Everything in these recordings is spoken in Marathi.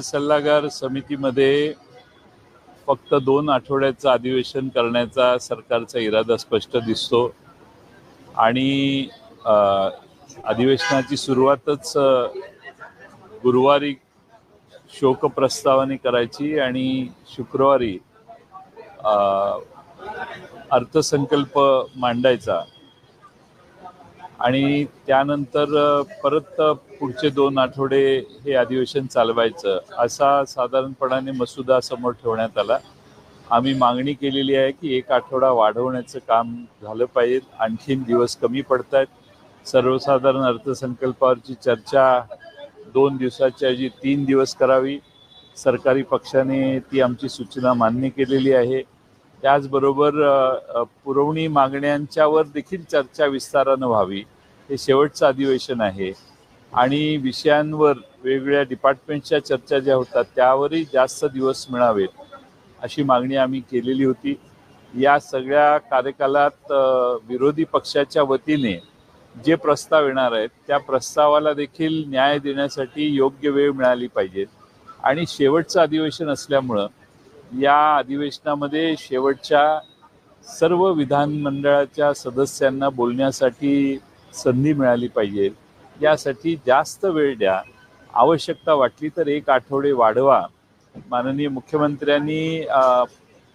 सल्लागार समितीमध्ये फक्त दोन आठवड्याचं अधिवेशन करण्याचा सरकारचा इरादा स्पष्ट दिसतो. आणि अधिवेशनाची सुरुवातच गुरुवारी गुरुवारी शोकप्रस्तावाने करायची आणि शुक्रवारी अर्थसंकल्प मांडायचा. आणि त्यानंतर परत पुढचे दोन आठवडे हे अधिवेशन चालवायचं असा साधारणपणाने मसुदा समोर ठेवण्यात आला. आम्ही मागणी केलेली आहे की एक आठवडा वाढवण्याचं काम झालं पाहिजे. आणखीन दिवस कमी पडत आहेत सर्वसाधारण अर्थसंकल्पावरची चर्चा दोन दिवसाच्या ऐवजी तीन दिवस करावी. सरकारी पक्षाने ती आमची सूचना मान्य केलेली आहे. त्याचबरोबर पुरवणी मागण्यांच्यावर देखील चर्चा विस्तारानं व्हावी. हे शेवटचं अधिवेशन आहे. आणि विषयांवर वेगवेगळ्या डिपार्टमेंटच्या चर्चा ज्या होतात त्यावरही जास्त दिवस मिळावेत अशी मागणी आम्ही केलेली होती. या सगळ्या कार्यकालात विरोधी पक्षाच्या वतीने जे प्रस्ताव येणार आहेत त्या प्रस्तावाला देखील न्याय देण्यासाठी योग्य वेळ मिळाली पाहिजे. आणि शेवटचं अधिवेशन असल्यामुळं या अधिवेशनामध्ये शेवटच्या सर्व विधानमंडळाच्या सदस्यांना बोलण्यासाठी संधी मिळाली पाहिजे. यासाठी जास्त वेळ द्या. आवश्यकता वाटली तर एक आठवडे वाढवा. माननीय मुख्यमंत्र्यांनी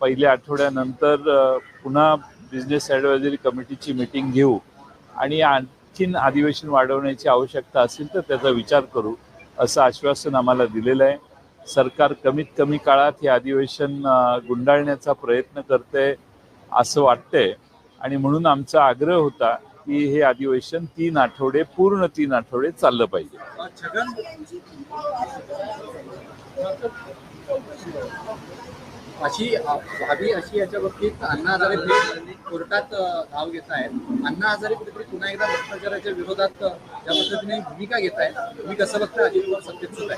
पहिल्या आठवड्यानंतर पुन्हा बिझनेस ॲडवायझरी कमिटीची मिटिंग घेऊ आणि आणखीन अधिवेशन वाढवण्याची आवश्यकता असेल तर त्याचा विचार करू असं आश्वासन आम्हाला दिलेलं आहे. सरकार कमीत कमी काळात हे अधिवेशन गुंडाळण्याचा प्रयत्न करते असं वाटतंय. आणि म्हणून आमचा आग्रह होता की हे अधिवेशन तीन आठवडे पूर्ण तीन आठवडे चाललं पाहिजे. अशी व्हावी अशी याच्या बाबतीत अण्णा हजारे कोर्टात धाव घेत आहेत. अण्णा हजारे कुठेतरी पुन्हा एकदा भ्रष्टाचाराच्या विरोधात ज्या पद्धतीने भूमिका घेत आहेत तुम्ही कसं बघता अजित पवार सत्तेत सुद्धा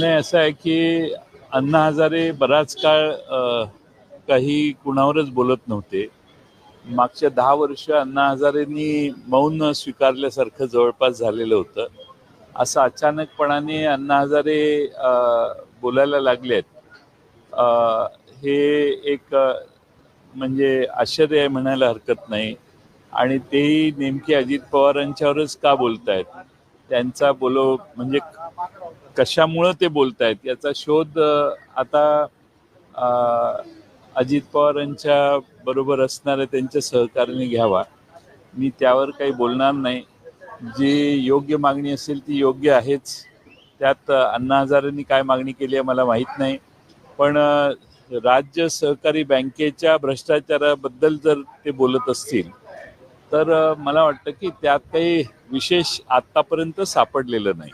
नाही असं आहे की अण्णा हजारे बराच काळ काही कुणावरच बोलत नव्हते. मागच्या दहा वर्ष अण्णा हजारेंनी मौन स्वीकारल्यासारखं जवळपास झालेलं होतं. असं अचानकपणाने अण्णा हजारे बोलायला लागलेत. हे एक म्हणजे आश्चर्य आहे म्हणायला हरकत नाही. आणि तेही नेमके अजित पवारांच्यावरच का बोलतायत? त्यांचा बोलो म्हणजे कशामुळं ते बोलतायत? याचा शोध आता अजित पवारांच्या बरोबर असणाऱ्या त्यांच्या सहकार्याने घ्यावा. मी त्यावर काही बोलणार नाही. जी योग्य मागणी असेल ती योग्य आहेच. त्यात अण्णा हजारेंनी काय मागणी केली आहे मला माहीत नाही. पण राज्य सहकारी बँकेच्या भ्रष्टाचाराबद्दल जर ते बोलत असतील तर मला वाटतं की त्यात काही विशेष आत्तापर्यंत सापडलेलं नाही.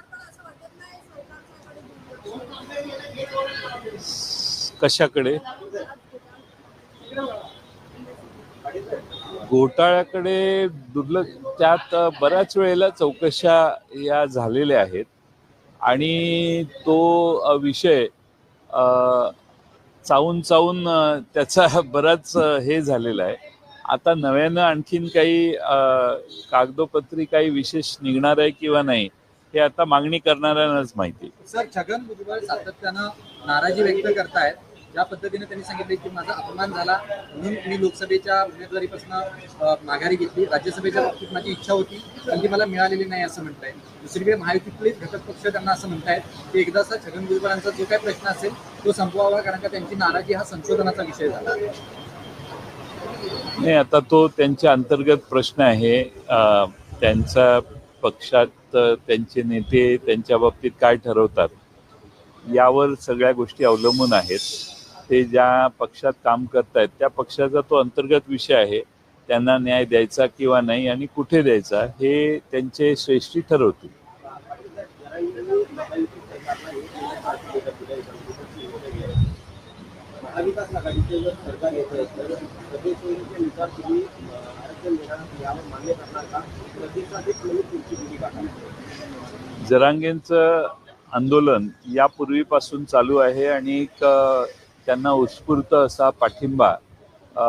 कशाकडे? घोटाळ्याकडे दुर्लक्ष त्यात बऱ्याच वेळेला चौकशा या झालेल्या आहेत. आणि तो विषय चावून चावून त्याचा बराच हे झालेला आहे. आता नव्यानं आणखीन काही कागदोपत्री काही विशेष निघणार आहे किंवा नाही हे आता मागणी करणाऱ्यांनाच माहिती सर छगन भुजबळ सातत्यानं नाराजी व्यक्त करतायत. ज्या पद्धतीने त्यांनी सांगितले की माझा अपमान झाला म्हणून मी लोकसभेच्या उमेदवारीपासून माघारी घेतली. राज्यसभेच्या बाबतीत माझी इच्छा होती पण ती मला मिळालेली नाही असं म्हणताय. दुसरीकडे महायुतीतलेच घटक पक्ष त्यांना असं म्हणतायत की एकदा छगन भुजबळांचा जो काही प्रश्न असेल तो संपवावा कारण का त्यांची नाराजी हा संशोधनाचा विषय झाला. नाही आता तो त्यांच्या अंतर्गत प्रश्न आहे. त्यांचा त्यांच्या पक्षात त्यांचे नेते त्यांच्या बाबतीत काय ठरवतात यावर सगळ्या गोष्टी अवलंबून आहेत. ते ज्या पक्षात काम करतायत त्या पक्षाचा तो अंतर्गत विषय आहे. त्यांना न्याय द्यायचा किंवा नाही आणि कुठे द्यायचा हे त्यांचे श्रेष्ठी ठरवतील. जरांगेंचं आंदोलन यापूर्वीपासून चालू आहे आणि एक त्यांना उत्स्फूर्त असा पाठिंबा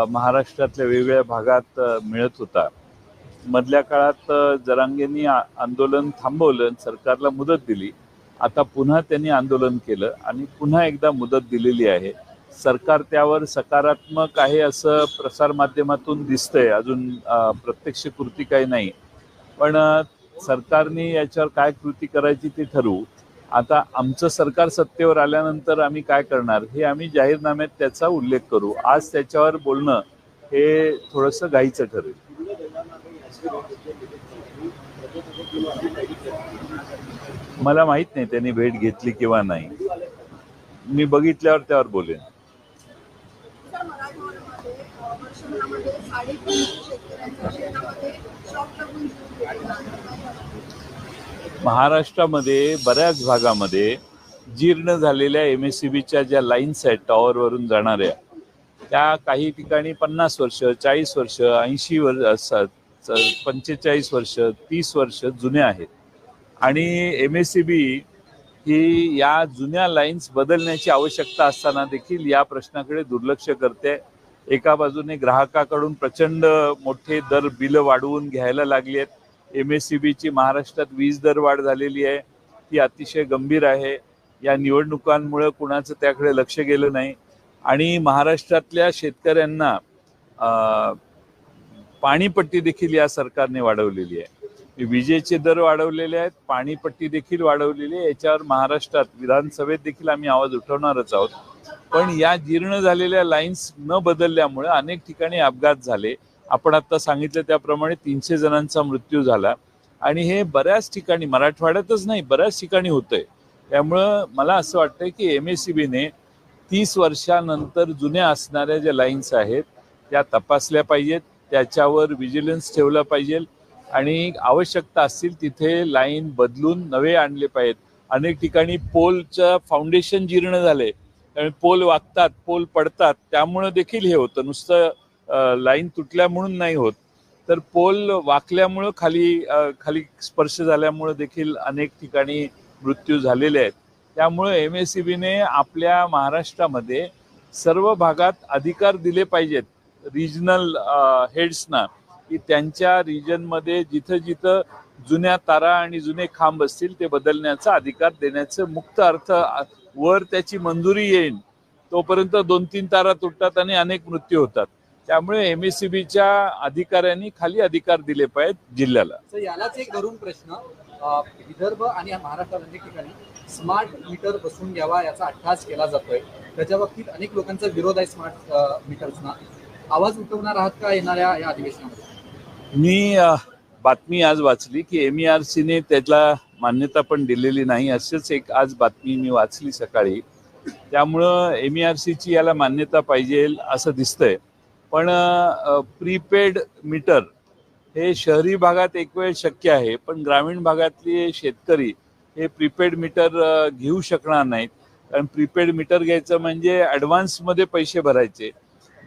महाराष्ट्रातल्या वेगवेगळ्या भागात मिळत होता. मधल्या काळात जरांगेंनी आ- आंदोलन थांबवलं आणि सरकारला मुदत दिली. आता पुन्हा त्यांनी आंदोलन केलं आणि पुन्हा एकदा मुदत दिलेली आहे. सरकार त्यावर सकारात्मक आहे असं प्रसारमाध्यमातून दिसतंय. अजून प्रत्यक्ष कृती काही नाही. पण सरकारने याच्यावर काय कृती करायची ते ठरवू. आता आमचं सरकार सत्तेवर आल्यानंतर आम्ही काय करणार? हे आम्ही जाहीरनाम्यात त्याचा उल्लेख करू. आज त्याच्यावर बोलणं हे थोडंसं घाईचं ठरेल. मला माहीत नाही त्यांनी भेट घेतली किंवा नाही. मी बघितल्यावर त्यावर बोलेन. महाराष्ट्रामध्ये बऱ्याच भागामध्ये जीर्ण झालेल्या एम एस सी बीच्या ज्या लाईन्स आहेत टॉवरवरून जाणाऱ्या त्या काही ठिकाणी पन्नास वर्ष चाळीस वर्ष ऐंशी वर्ष पंचेचाळीस वर्ष तीस वर्ष जुन्या आहेत. आणि एम एस सी बी ही या जुन्या लाईन्स बदलण्याची आवश्यकता असताना देखील या प्रश्नाकडे दुर्लक्ष करते. एका बाजूने ग्राहकाकडून प्रचंड मोठे दर बिलं वाढवून घ्यायला लागली आहेत. एम एस सी बीची महाराष्ट्रात वीज दर वाढ झालेली आहे. ती अतिशय गंभीर आहे. या निवडणुकांमुळे कुणाचं त्याकडे लक्ष गेलं नाही. आणि महाराष्ट्रातल्या शेतकऱ्यांना पाणीपट्टी देखील या सरकारने वाढवलेली आहे. विजेचे दर वाढवलेले आहेत पाणीपट्टी देखील वाढवलेली आहे. याच्यावर महाराष्ट्रात विधानसभेत देखील आम्ही आवाज उठवणारच आहोत. पण या जीर्ण झालेल्या लाईन्स न बदलल्यामुळे अनेक ठिकाणी अपघात झाले. आपण आता सांगितलं त्याप्रमाणे तीनशे जणांचा मृत्यू झाला. आणि हे बऱ्याच ठिकाणी मराठवाड्यातच नाही बऱ्याच ठिकाणी होतंय. त्यामुळं मला असं वाटतंय की एम एस सी बीने तीस वर्षानंतर जुन्या असणाऱ्या ज्या लाईन्स आहेत त्या तपासल्या पाहिजेत त्याच्यावर विजिलन्स ठेवलं पाहिजे आणि आवश्यकता असतील तिथे लाईन बदलून नवे आणले पाहिजेत. अनेक ठिकाणी पोलचं फाउंडेशन जीर्ण झाले. त्यामुळे पोल वागतात पोल पडतात त्यामुळं देखील हे होतं. नुसतं लाईन तुटल्या म्हणून नाही होत. तर पोल वाकल्यामुळं खाली खाली स्पर्श झाल्यामुळं देखील अनेक ठिकाणी मृत्यू झालेले आहेत. त्यामुळे एम एस सी बीने आपल्या महाराष्ट्रामध्ये सर्व भागात अधिकार दिले पाहिजेत. रिजनल हेड्सना की त्यांच्या रिजनमध्ये जिथं जिथं जुन्या तारा आणि जुने खांब असतील ते बदलण्याचा अधिकार देण्याचं मुक्त अर्थ वर त्याची मंजुरी येईल. तोपर्यंत दोन तीन तारा तुटतात आणि अनेक मृत्यू होतात. त्यामुळे एम एस सी बीच्या अधिकाऱ्यांनी खाली अधिकार दिले पाहिजेत जिल्ह्याला. यालाच एक धरून प्रश्न विदर्भ आणि महाराष्ट्रात अनेक ठिकाणी स्मार्ट मीटर बसून घ्यावा याचा अट्टास केला जातोय. त्याच्या बाबतीत अनेक लोकांचा विरोध आहे स्मार्ट मीटर्सना आवाज उठवणार आहात का येणाऱ्या या अधिवेशनामध्ये? मी बातमी आज वाचली की एम आर सीने त्याला मान्यता पण दिलेली नाही अशीच एक आज बातमी मी वाचली सकाळी. त्यामुळं एम आर सीची याला मान्यता पाहिजे असं दिसतंय. पण प्रीपेड मीटर हे शहरी भागात एक वेळ शक्य आहे पण ग्रामीण भागातले शेतकरी हे प्रीपेड मीटर घेऊ शकणार नाहीत. कारण प्रीपेड मीटर घ्यायचं म्हणजे ॲडव्हान्समध्ये पैसे भरायचे.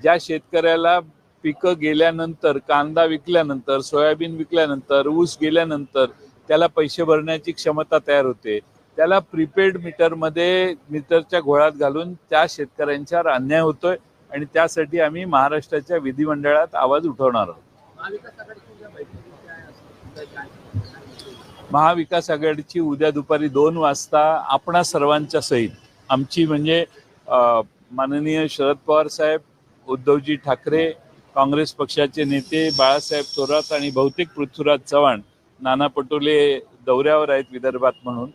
ज्या शेतकऱ्याला पिकं गेल्यानंतर कांदा विकल्यानंतर सोयाबीन विकल्यानंतर ऊस गेल्यानंतर त्याला पैसे भरण्याची क्षमता तयार होते. त्याला प्रीपेड मीटरमध्ये मीटरच्या घोळात घालून त्या शेतकऱ्यांच्यावर अन्याय होतोय. आणि त्यासाठी आम्ही महाराष्ट्राच्या विधिमंडळात आवाज उठवणार आहोत. महाविकास आघाडीची उद्या दुपारी दोन वाजता आपणा सर्वांच्या सहित आमची म्हणजे माननीय शरद पवार साहेब उद्धवजी ठाकरे काँग्रेस पक्षाचे नेते बाळासाहेब थोरात आणि बहुतेक पृथ्वीराज चव्हाण नाना पटोले दौऱ्यावर आहेत विदर्भात म्हणून.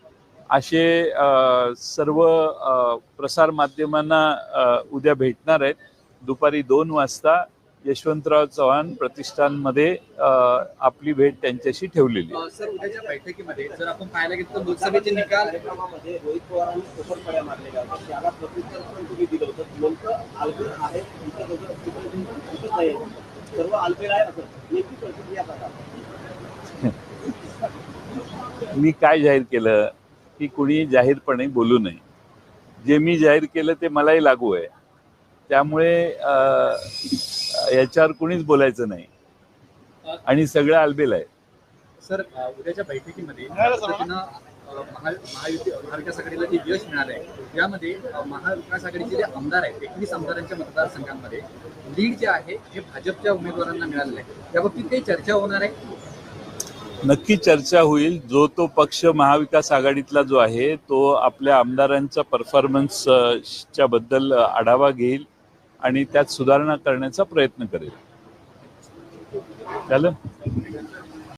असे सर्व अ, प्रसार माध्यमांना अ, उद्या भेटणार आहेत. दुपारी दोन वाजता यशवंतराव चव्हाण प्रतिष्ठानमध्ये आपली भेट त्यांच्याशी ठेवलेली सर उद्याच्या बैठकीमध्ये जर आपण पाहायला गेलं तर लोकसभेचे निकाल प्रत्युत्तर पण तुम्ही दिलं होतं. नाही. सर्व आहे असं. नेमकी प्रतिक्रिया मी काय जाहीर केलं? की कुणी जाहीरपणे बोलू नये. जे मी जाहीर केलं ते मलाही लागू आहे. त्यामुळे याच्यावर कुणीच बोलायचं नाही. आणि सगळं आलबेल आहे. सर उद्याच्या बैठकीमध्ये महायुती महाविकास आघाडीला जे यश मिळालं आहे यामध्ये महाविकास आघाडीचे जे आमदार आहेत एकवीस आमदारांच्या मतदारसंघांमध्ये लीड जे आहे हे भाजपच्या उमेदवारांना मिळालेलं आहे. त्या बाबतीत काही चर्चा होणार आहे? नक्की चर्चा होईल. जो तो पक्ष महाविकास आघाडीतला जो आहे तो आपल्या आमदारांच्या परफॉर्मन्स च्या बद्दल आढावा घेईल आणि त्यात सुधारणा करण्याचा प्रयत्न करेल. झालं